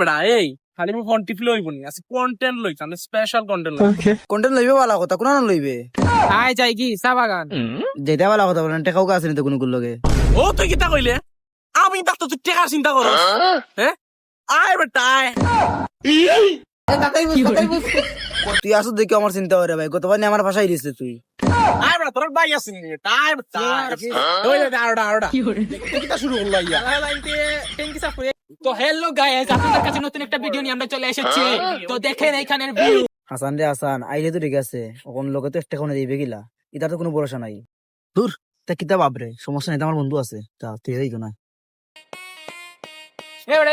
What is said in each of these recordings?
বেড়া এই খালি মু ফোন টিপলে হইব নি আছে কন্টেন্ট লই মানে স্পেশাল কন্টেন্ট লই কন্টেন্ট লইবে ভালো কথা কোন লইবে? আয় যাই কি চা বাগান। যেটা ভালো কথা বলেন টেকাও আছে নি তো কোনো লগে। ও তুই কিতা কইলে? আমি তাক তো তুই টেকা চিন্তা করস হ্যাঁ আয় বেটা তুই আসো দেখি আমার চিন্তা করে ভাই গতবার আমার ভাষাই দিছিস তুই। আয় বেটা তোর শুরু করল ইয়া। তো হ্যালো গাইস আপনাদের কাছে নতুন একটা ভিডিও নিয়ে আমরা চলে এসেছি। তো দেখেন এইখানের ভিউ হাসান রে হাসান আইলে তো ঠিক আছে ওখান লোকে তো একটা কোনে দিবে গিলা ইতার তো কোনো ভরসা নাই। দূর তা কিতা সমস্যা নাই তো আমার বন্ধু আছে। তা তুই এই না।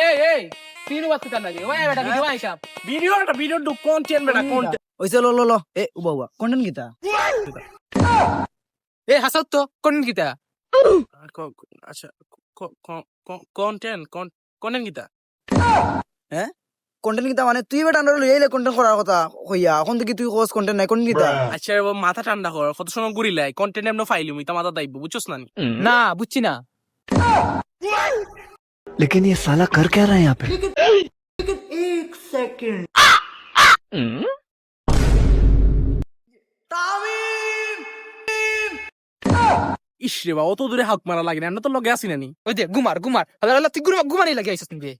এই এই তিন লাগে ওই বেটা ভিডিও আইসাম ভিডিও একটা ভিডিও ডু কন্টেন্ট বেটা কন্টেন্ট ওইসে লো লো লো এ উবা উবা কন্টেন্ট কিতা? হাসাত তো কোন কিতা? আচ্ছা কন্টেন্ট কন্টেন্ট কিতা কন্টেন্ট কিতা মানে তুই বেটা আন্ডার লইলে কন্টেন্ট করার কথা কইয়া এখন দেখি তুই কোস কন্টেন্ট নাই কন্টেন্ট কিতা আচ্ছা এবার মাথা ঠান্ডা কর কত সময় ঘুরিলাই কন্টেন্ট এমন ফাইলুম ইতা মাথা দাইব বুঝছস না নি? না বুঝছি না लेकिन ये साला कर क्या रहा है यहाँ पे ইস রে বা অত দূরে হাক মারা লাগে না আমরা তো লগে আসি না নি। ওই দে গুমার গুমার। আল্লাহ তুই গুমার গুমারই লাগে আইছিস তুমি